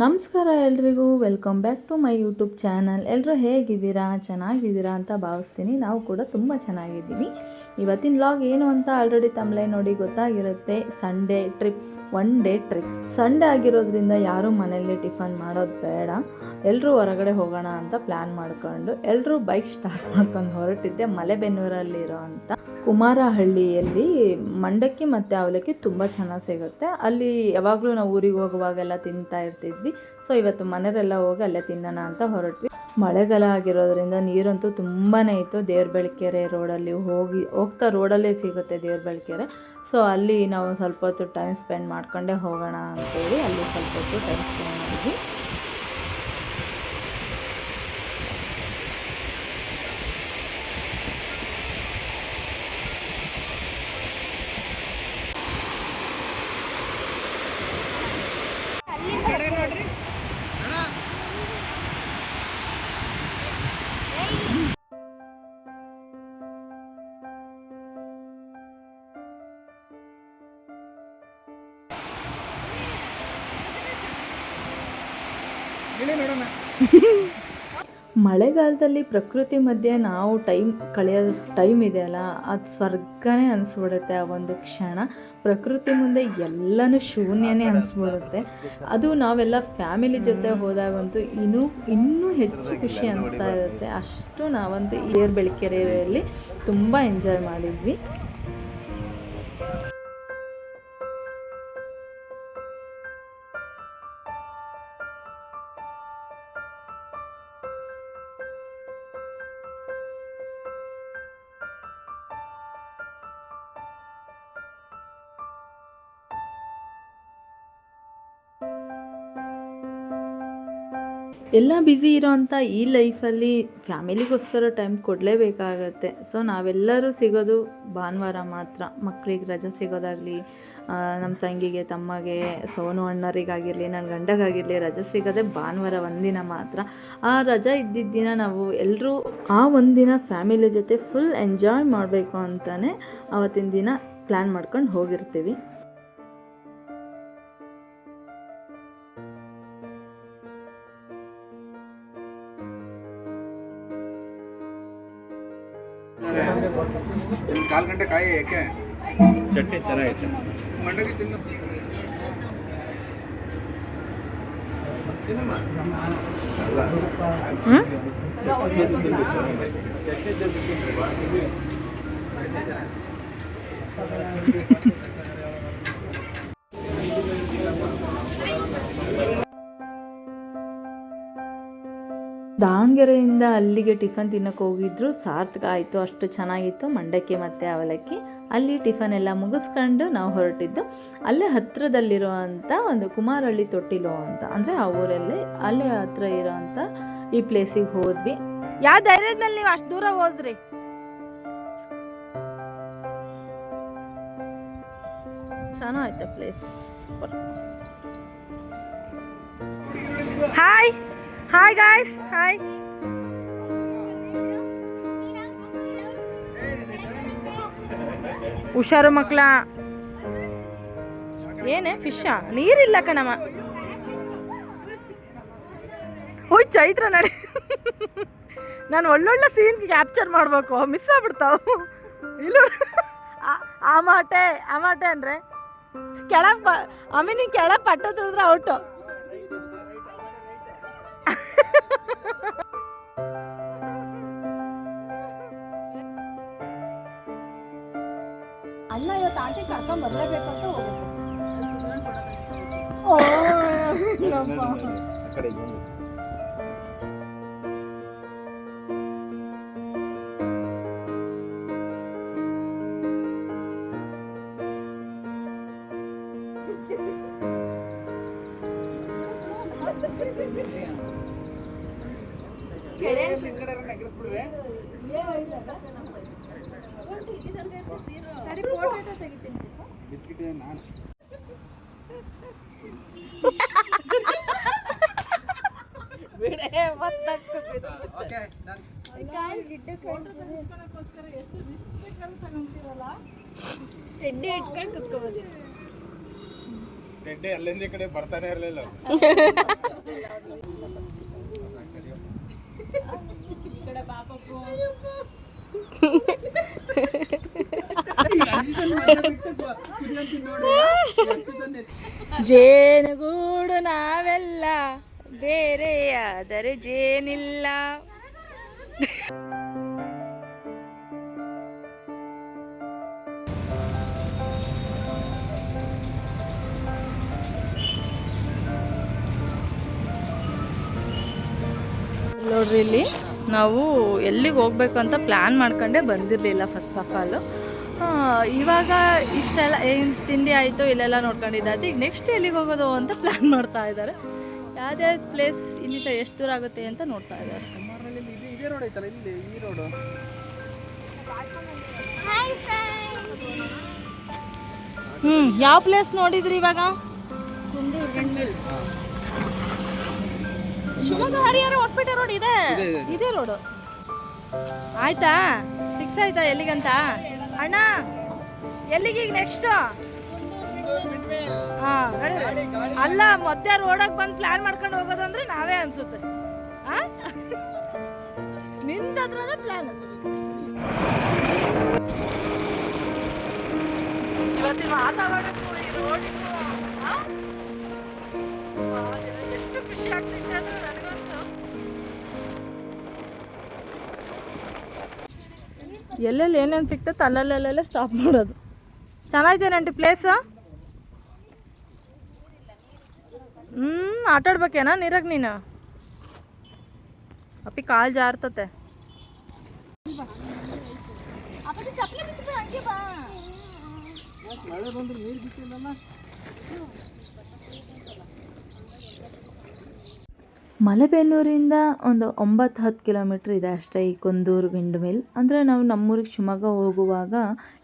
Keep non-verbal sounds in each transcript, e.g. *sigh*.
ನಮಸ್ಕಾರ ಎಲ್ರಿಗೂ welcome back to my YouTube channel ಎಲ್ಲರೂ ಹೇಗಿದ್ದೀರಾ? ಚೆನ್ನಾಗಿದ್ದೀರಾ ಅಂತ ಭಾವಿಸ್ತೀನಿ. ನಾವು ಕೂಡ ತುಂಬ ಚೆನ್ನಾಗಿದ್ದೀವಿ. ಇವತ್ತಿನ ಲಾಗ್ ಏನು ಅಂತ ಆಲ್ರೆಡಿ ತಮ್ಮಲೆ ನೋಡಿ ಗೊತ್ತಾಗಿರುತ್ತೆ. Sunday trip one day trip Sunday ಆಗಿರೋದ್ರಿಂದ ಯಾರೂ ಮನೆಯಲ್ಲಿ ಟಿಫನ್ ಮಾಡೋದು ಬೇಡ. ಎಲ್ಲರೂ ಹೊರಗಡೆ ಹೋಗೋಣ ಅಂತ ಪ್ಲ್ಯಾನ್ ಮಾಡ್ಕೊಂಡು ಎಲ್ಲರೂ ಬೈಕ್ ಸ್ಟಾರ್ಟ್ ಮಾಡ್ಕೊಂಡು ಹೊರಟಿದ್ದೆ ಮಲೆಬೆನ್ನೂರಲ್ಲಿರೋ ಅಂತ. ಕುಮಾರಹಳ್ಳಿಯಲ್ಲಿ ಮಂಡಕ್ಕಿ ಮತ್ತು ಅವಲಕ್ಕಿ ತುಂಬ ಚೆನ್ನಾಗಿ ಸಿಗುತ್ತೆ. ಅಲ್ಲಿ ಯಾವಾಗಲೂ ನಾವು ಊರಿಗೆ ಹೋಗುವಾಗೆಲ್ಲ ತಿಂತಾ ಇರ್ತಿದ್ವಿ. ಸೊ ಇವತ್ತು ಮನೆಯವರೆಲ್ಲ ಹೋಗಿ ಅಲ್ಲೇ ತಿನ್ನೋಣ ಅಂತ ಹೊರಟ್ವಿ. ಮಳೆಗಾಲ ಆಗಿರೋದ್ರಿಂದ ನೀರಂತೂ ತುಂಬಾ ಇತ್ತು. ದೇವ್ರ ಬೆಳಕೆರೆ ರೋಡಲ್ಲಿ ಹೋಗಿ, ಹೋಗ್ತಾ ರೋಡಲ್ಲೇ ಸಿಗುತ್ತೆ ದೇವ್ರ ಬೆಳಕೆರೆ ಸೊ ಅಲ್ಲಿ ನಾವು ಸ್ವಲ್ಪ ಹೊತ್ತು ಟೈಮ್ ಸ್ಪೆಂಡ್ ಮಾಡ್ಕೊಂಡೇ ಹೋಗೋಣ ಅಂತೇಳಿ ಅಲ್ಲಿ ಸ್ವಲ್ಪ ಹೊತ್ತು ಟೈಮ್ ಸ್ಪೆಂಡ್ ಮಾಡಿದ್ವಿ. ಮಳೆಗಾಲದಲ್ಲಿ ಪ್ರಕೃತಿ ಮಧ್ಯೆ ನಾವು ಟೈಮ್ ಕಳೆಯೋ ಟೈಮ್ ಇದೆ ಅಲ್ಲ ಅದು ಸ್ವರ್ಗನೇ ಅನಿಸ್ಬಿಡುತ್ತೆ ಆ ಒಂದು ಕ್ಷಣ. ಪ್ರಕೃತಿ ಮುಂದೆ ಎಲ್ಲನೂ ಶೂನ್ಯನೇ ಅನಿಸ್ಬಿಡುತ್ತೆ. ಅದು ನಾವೆಲ್ಲ ಫ್ಯಾಮಿಲಿ ಜೊತೆ ಹೋದಾಗಂತೂ ಇನ್ನೂ ಇನ್ನೂ ಹೆಚ್ಚು ಖುಷಿ ಅನಿಸ್ತಾ ಇರುತ್ತೆ. ಅಷ್ಟು ನಾವಂತೂ ಏರ್ ಬೆಳಕೆರೆಯಲ್ಲಿ ತುಂಬ ಎಂಜಾಯ್ ಮಾಡಿದ್ವಿ. ಎಲ್ಲ ಬ್ಯುಸಿ ಇರೋವಂಥ ಈ ಲೈಫಲ್ಲಿ ಫ್ಯಾಮಿಲಿಗೋಸ್ಕರ ಟೈಮ್ ಕೊಡಲೇಬೇಕಾಗತ್ತೆ. ಸೊ ನಾವೆಲ್ಲರೂ ಸಿಗೋದು ಭಾನುವಾರ ಮಾತ್ರ. ಮಕ್ಕಳಿಗೆ ರಜೆ ಸಿಗೋದಾಗಲಿ ನಮ್ಮ ತಂಗಿಗೆ, ತಮ್ಮಗೆ, ಸೋನು ಅಣ್ಣರಿಗಾಗಿರಲಿ ನನ್ನ ಗಂಡಗಾಗಿರಲಿ ರಜೆ ಸಿಗೋದೇ ಭಾನುವಾರ ಒಂದಿನ ಮಾತ್ರ. ಆ ರಜೆ ಇದ್ದಿದ್ದ ದಿನ ನಾವು ಎಲ್ಲರೂ ಆ ಒಂದಿನ ಫ್ಯಾಮಿಲಿ ಜೊತೆ ಫುಲ್ ಎಂಜಾಯ್ ಮಾಡಬೇಕು ಅಂತಲೇ ಆವತ್ತಿನ ದಿನ ಪ್ಲ್ಯಾನ್ ಮಾಡ್ಕೊಂಡು ಹೋಗಿರ್ತೀವಿ. ಕಾಲು ಗಂಟೆ ಕಾಯಿ ಯಾಕೆ ಚಟ್ನಿ ಚೆನ್ನಾಗೈತೆ ಮಂಡಗಿ ತಿನ್ನು ಹ್ಞೂ ದಾವಣಗೆರೆಯಿಂದ ಅಲ್ಲಿಗೆ ಟಿಫನ್ ತಿನ್ನೋಕೆ ಹೋಗಿದ್ರು. ಸಾರ್ಥಕ ಆಯಿತು, ಅಷ್ಟು ಚೆನ್ನಾಗಿತ್ತು. ಮಂಡಕ್ಕಿ ಮತ್ತು ಅವಲಕ್ಕಿ. ಅಲ್ಲಿ ಟಿಫನ್ ಎಲ್ಲ ಮುಗಿಸ್ಕೊಂಡು ನಾವು ಹೊರಟಿದ್ದು. ಅಲ್ಲೇ ಹತ್ತಿರದಲ್ಲಿರುವಂಥ ಒಂದು ಕುಮಾರಹಳ್ಳಿ ತೊಟ್ಟಿಲು ಅಂತ. ಅಂದರೆ ಆ ಊರಲ್ಲಿ, ಅಲ್ಲೇ ಹತ್ರ ಇರೋವಂಥ ಈ ಪ್ಲೇಸಿಗೆ ಹೋದ್ವಿ. ಯಾವ ಧೈರ್ಯದ ಮೇಲೆ ನೀವು ಅಷ್ಟು ದೂರ ಹೋದ್ರಿ? ಚೆನ್ನಾಗಿತ್ತು place hi hi guys hi ಹುಷಾರು ಮಕ್ಕಳ ಏನೇ ಫಿಶಾ ನೀರಿಲ್ಲ ಕಣಮ್ಮ. ಓಯ್, ಚೈತ್ರ ನಡೆ. ನಾನು ಒಳ್ಳೊಳ್ಳೆ ಸೀನ್ ಕ್ಯಾಪ್ಚರ್ ಮಾಡಬೇಕು. ಮಿಸ್ ಆಗ್ಬಿಡ್ತಾವ. ಇಲ್ಲ ಆ ಮಾಟೆ ಆ ಮಾಟೆ ಅಂದ್ರೆ ಕೆಳ ಅಮ್ಮಿ ಕೆಳಗೆ ಪಟ್ಟ ತುಳಿದ್ರೆ ಔಟು ಅಣ್ಣ ಇವತ್ತು ಆಂಟಿ ಕರ್ಕೊಂಡ್ ಬರ್ಲೇಬೇಕು ಅಂತ ಹೋಗುತ್ತೆ ಬಿಸ್ಕಿಟ್ ನಾನು ಓಕೆ ನಾನು ಚಡ್ಡಿ ಇಟ್ಕೊಂಡು ಕುತ್ಕೋಬೋದು. ಅಲ್ಲಿಂದ ಈ ಕಡೆ ಬರ್ತಾನೆ ಇರಲಿಲ್ಲ. *laughs* ಜೇನುಗೂಡು ನಾವೆಲ್ಲ ಬೇರೆಯಾದರೆ ಜೇನಿಲ್ಲ. ನೋಡ್ರಿ ಇಲ್ಲಿ ನಾವು ಎಲ್ಲಿಗೆ ಹೋಗ್ಬೇಕು ಅಂತ ಪ್ಲ್ಯಾನ್ ಮಾಡ್ಕೊಂಡೇ ಬಂದಿರಲಿಲ್ಲ ಫಸ್ಟ್ ಆಫ್ ಆಲು ಇವಾಗ ಇಷ್ಟೆಲ್ಲ ಏನು ತಿಂಡಿ ಆಯಿತು ಇಲ್ಲೆಲ್ಲ ನೋಡ್ಕೊಂಡಿದ್ದಾಯ್ತು ಈಗ ನೆಕ್ಸ್ಟ್ ಎಲ್ಲಿಗೆ ಹೋಗೋದು ಅಂತ ಪ್ಲ್ಯಾನ್ ಮಾಡ್ತಾ ಇದ್ದಾರೆ. ಯಾವ್ದ್ಯಾವ್ದು ಪ್ಲೇಸ್ ಇಲ್ಲಿಂದ ಎಷ್ಟು ದೂರ ಆಗುತ್ತೆ ಅಂತ ನೋಡ್ತಾ ಇದ್ದಾರೆ. ಇದೇ ರೋಡ್ ಐತಲ್ಲ ಇಲ್ಲಿ ಈ ರೋಡು ಹ್ಞೂ ಯಾವ ಪ್ಲೇಸ್ ನೋಡಿದ್ರಿ ಇವಾಗ? ಶಿವಮೊಗ್ಗ ಹರಿಹರ ಹಾಸ್ಪಿಟಲ್ ರೋಡ್ ಇದೆ. ಇದೇ ರೋಡು ಆಯ್ತಾ? ಫಿಕ್ಸ್ ಆಯ್ತಾ ಎಲ್ಲಿಗಂತ? ಅಣ್ಣ ಎಲ್ಲಿಗೀಗ ನೆಕ್ಸ್ಟ್ ಹಾ ಅಲ್ಲ, ಮಧ್ಯ ರೋಡಕ್ ಬಂದು ಪ್ಲಾನ್ ಮಾಡ್ಕೊಂಡು ಹೋಗೋದಂದ್ರೆ ನಾವೇ ಅನ್ಸುತ್ತೆ. ಹಾ ನಿಂದ ಹತ್ರನೇ ಪ್ಲಾನ್ ಇವತ್ತಿನ ವಾತಾವರಣಕ್ಕೂ ಈ ರೋಡಿಗೂ? ಎಷ್ಟು ಖುಷಿ ಆಗ್ತೈತೆ ಅಂದ್ರೆ ಎಲ್ಲೆಲ್ಲಿ ಏನೇನು ಸಿಗ್ತೈತೆ ಅಲ್ಲಲ್ಲೆಲ್ಲ ಸ್ಟಾಪ್ ಮಾಡೋದು. ಚೆನ್ನಾಗಿದ್ದೇನಂಟಿ ಪ್ಲೇಸ್ ಹ್ಞೂ ಆಟಾಡ್ಬೇಕೇನಾ ನೀರಾಗ ನೀನು? ಅಪ್ಪಿ ಕಾಲು ಜಾರ್ತತೆ. ಮಳೆ ಬಂದ್ರೆ ನೀರು ಬಿಟ್ಟಿಲ್ಲಲ್ಲ ಮಲೆಬೆನ್ನೂರಿಂದ ಒಂದು ಒಂಬತ್ತು ಹತ್ತು ಕಿಲೋಮೀಟ್ರ್ ಇದೆ ಅಷ್ಟೇ ಈ ಕುಂದೂರು ವಿಂಡ್ ಮಿಲ್. ಅಂದರೆ ನಾವು ನಮ್ಮೂರಿಗೆ ಶಿವಮೊಗ್ಗ ಹೋಗುವಾಗ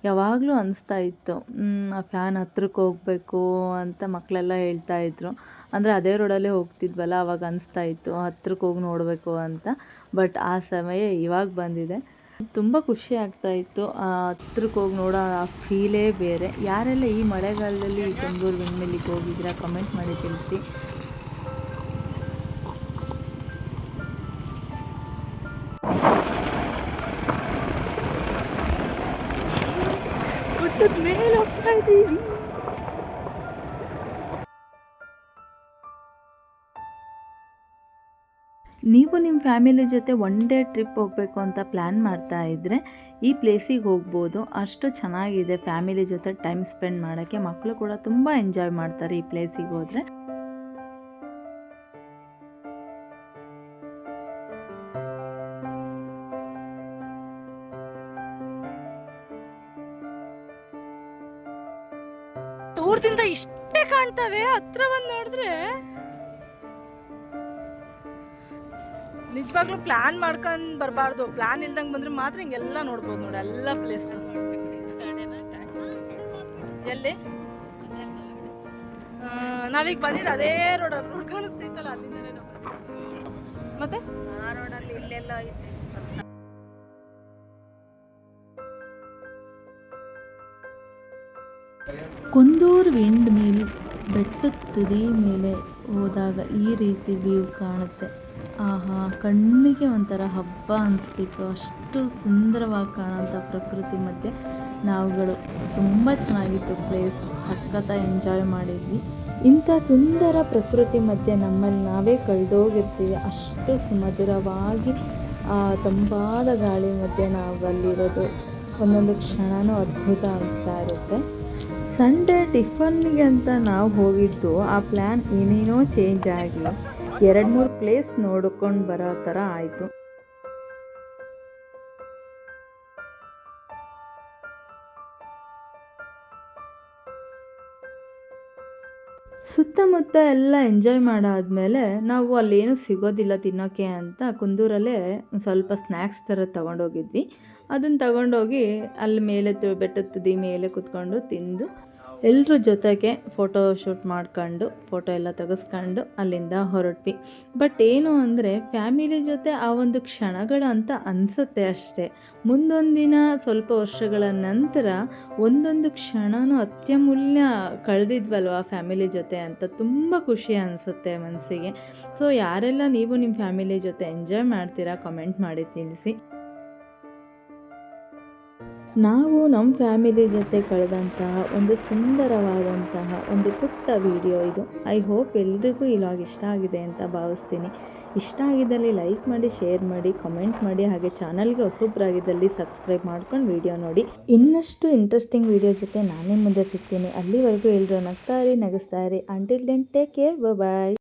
ಯಾವಾಗಲೂ ಅನಿಸ್ತಾ ಇತ್ತು. ಆ ಫ್ಯಾನ್ ಹತ್ರಕ್ಕೆ ಹೋಗಬೇಕು ಅಂತ ಮಕ್ಕಳೆಲ್ಲ ಹೇಳ್ತಾ ಇದ್ರು. ಅಂದರೆ ಅದೇ ರೋಡಲ್ಲೇ ಹೋಗ್ತಿದ್ವಲ್ಲ ಆವಾಗ ಅನಿಸ್ತಾ ಇತ್ತು. ಹತ್ರಕ್ಕೆ ಹೋಗಿ ನೋಡಬೇಕು ಅಂತ. ಬಟ್ ಆ ಸಮಯ ಇವಾಗ ಬಂದಿದೆ. ತುಂಬ ಖುಷಿ ಆಗ್ತಾ ಇತ್ತು. ಹತ್ರಕ್ಕೆ ಹೋಗಿ ನೋಡೋ ಆ ಫೀಲೇ ಬೇರೆ. ಯಾರೆಲ್ಲ ಈ ಮಳೆಗಾಲದಲ್ಲಿ ಕುಂದೂರು ವಿಂಡ್ ಮಿಲ್ಲಿಗೆ ಹೋಗಿದ್ದೀರಾ ಕಮೆಂಟ್ ಮಾಡಿ ತಿಳಿಸಿ. ನೀವು ನಿಮ್ಮ ಫ್ಯಾಮಿಲಿ ಜೊತೆ ಒನ್ ಡೇ ಟ್ರಿಪ್ ಹೋಗಬೇಕು ಅಂತ ಪ್ಲ್ಯಾನ್ ಮಾಡ್ತಾ ಇದ್ದರೆ ಈ ಪ್ಲೇಸಿಗೆ ಹೋಗ್ಬೋದು. ಅಷ್ಟು ಚೆನ್ನಾಗಿದೆ ಫ್ಯಾಮಿಲಿ ಜೊತೆ ಟೈಮ್ ಸ್ಪೆಂಡ್ ಮಾಡೋಕ್ಕೆ. ಮಕ್ಕಳು ಕೂಡ ತುಂಬ ಎಂಜಾಯ್ ಮಾಡ್ತಾರೆ ಈ ಪ್ಲೇಸಿಗೆ ಹೋದರೆ. ದೂರದಿಂದ ಇಷ್ಟೇ ಕಾಣ್ತವೆ? ಹತ್ರ ಬಂದು ನೋಡಿದ್ರೆ? ನಿಜವಾಗ್ಲೂ ಪ್ಲಾನ್ ಮಾಡ್ಕೊಂಡ್ ಬರಬಾರ್ದು. ಪ್ಲಾನ್ ಇಲ್ದಂಗೆ ಬಂದ್ರೆ ಮಾತ್ರ ಹಿಂಗೆಲ್ಲ ನೋಡ್ಬೋದು ನೋಡಿ, ಎಲ್ಲ ಪ್ಲೇಸ್ ಎಲ್ಲಿ? ನಾವೀಗ ಬಂದಿದ್ದು ಅದೇ ರೋಡ್ ರೋಡ್ ಕಾಣಿಸ್ತೈತಲ್ಲ ಅಲ್ಲಿಂದ ಮತ್ತೆ? ಆ ರೋಡಲ್ಲಿ ಇಲ್ಲೆಲ್ಲ ಐತೆ ಕುಂದೂರು ವಿಂಡ್ ಮಿಲ್ ಬೆಟ್ಟದ ತುದಿ ಮೇಲೆ ಹೋದಾಗ ಈ ರೀತಿ ವ್ಯೂ ಕಾಣುತ್ತೆ. ಆಹಾ, ಕಣ್ಣಿಗೆ ಒಂಥರ ಹಬ್ಬ ಅನಿಸ್ತಿತ್ತು. ಅಷ್ಟು ಸುಂದರವಾಗಿ ಕಾಣೋಂಥ ಪ್ರಕೃತಿ ಮಧ್ಯೆ ನಾವುಗಳು. ತುಂಬ ಚೆನ್ನಾಗಿತ್ತು ಪ್ಲೇಸ್ ಸಖತ್ತ ಎಂಜಾಯ್ ಮಾಡಿದ್ವಿ. ಇಂಥ ಸುಂದರ ಪ್ರಕೃತಿ ಮಧ್ಯೆ ನಮ್ಮಲ್ಲಿ ನಾವೇ ಕಳೆದೋಗಿರ್ತೀವಿ. ಅಷ್ಟು ಸುಮಧುರವಾಗಿ ಆ ತಂಪಾದ ಗಾಳಿ ಮಧ್ಯೆ ನಾವು ಅಲ್ಲಿರೋದು ಒಂದೊಂದು ಕ್ಷಣವೂ ಅದ್ಭುತ ಅನಿಸ್ತಾ ಇರುತ್ತೆ. ಸಂಡೇ ಟಿಫನ್ನಿಗೆ ಅಂತ ನಾವು ಹೋಗಿದ್ದು, ಆ ಪ್ಲ್ಯಾನ್ ಏನೇನೋ ಚೇಂಜ್ ಆಗಿ ಎರಡು ಮೂರು ಪ್ಲೇಸ್ ನೋಡ್ಕೊಂಡು ಬರೋ ಥರ ಆಯಿತು. ಸುತ್ತಮುತ್ತ ಎಲ್ಲ ಎಂಜಾಯ್ ಮಾಡಾದ್ಮೇಲೆ ನಾವು ಅಲ್ಲೇನು ಸಿಗೋದಿಲ್ಲ ತಿನ್ನೋಕ್ಕೆ ಅಂತ ಕುಂದೂರಲ್ಲೇ ಸ್ವಲ್ಪ ಸ್ನ್ಯಾಕ್ಸ್ ಥರ ತೊಗೊಂಡೋಗಿದ್ವಿ. ಅದನ್ನು ತಗೊಂಡೋಗಿ ಅಲ್ಲಿ ಮೇಲೆ ಬೆಟ್ಟದ ತುದಿ ಮೇಲೆ ಕುತ್ಕೊಂಡು ತಿಂದು ಎಲ್ಲರ ಜೊತೆಗೆ ಫೋಟೋ ಶೂಟ್ ಮಾಡ್ಕೊಂಡು ಫೋಟೋ ಎಲ್ಲ ತೆಗೆಸ್ಕೊಂಡು ಅಲ್ಲಿಂದ ಹೊರಟ್ವಿ. ಬಟ್ ಏನು ಅಂದರೆ ಫ್ಯಾಮಿಲಿ ಜೊತೆ ಆ ಒಂದು ಕ್ಷಣಗಳು ಅಂತ ಅನಿಸುತ್ತೆ ಅಷ್ಟೇ. ಮುಂದೊಂದಿನ ಸ್ವಲ್ಪ ವರ್ಷಗಳ ನಂತರ ಒಂದೊಂದು ಕ್ಷಣನೂ ಅತ್ಯಮೂಲ್ಯ ಕಳೆದಿದ್ವಲ್ವ ಫ್ಯಾಮಿಲಿ ಜೊತೆ ಅಂತ ತುಂಬ ಖುಷಿ ಅನಿಸುತ್ತೆ ಮನಸ್ಸಿಗೆ ಸೊ ಯಾರೆಲ್ಲ ನೀವು ನಿಮ್ಮ ಫ್ಯಾಮಿಲಿ ಜೊತೆ ಎಂಜಾಯ್ ಮಾಡ್ತೀರಾ ಕಮೆಂಟ್ ಮಾಡಿ ತಿಳಿಸಿ. ನಾವು ನಮ್ಮ ಫ್ಯಾಮಿಲಿ ಜೊತೆ ಕಳೆದಂತಹ ಒಂದು ಸುಂದರವಾದಂತಹ ಒಂದು ಪುಟ್ಟ ವಿಡಿಯೋ ಇದು. ಐ ಹೋಪ್ ಎಲ್ರಿಗೂ ಈ ಇಷ್ಟ ಆಗಿದೆ ಅಂತ ಭಾವಿಸ್ತೀನಿ. ಇಷ್ಟ ಆಗಿದ್ದಲ್ಲಿ ಲೈಕ್ ಮಾಡಿ ಶೇರ್ ಮಾಡಿ ಕಮೆಂಟ್ ಮಾಡಿ, ಹಾಗೆ ಚಾನಲ್ಗೆ ಹೊಸಬ್ರಾಗಿದ್ದಲ್ಲಿ ಸಬ್ಸ್ಕ್ರೈಬ್ ಮಾಡ್ಕೊಂಡು ವಿಡಿಯೋ ನೋಡಿ. ಇನ್ನಷ್ಟು ಇಂಟ್ರೆಸ್ಟಿಂಗ್ ವಿಡಿಯೋ ಜೊತೆ ನಾನೇ ಮುಂದೆ ಸಿಗ್ತೀನಿ. ಅಲ್ಲಿವರೆಗೂ ಎಲ್ಲರೂ ನಗ್ತಾ ಇರಿ, ನಗಿಸ್ತಾ ಇರಿ. Until then take care bye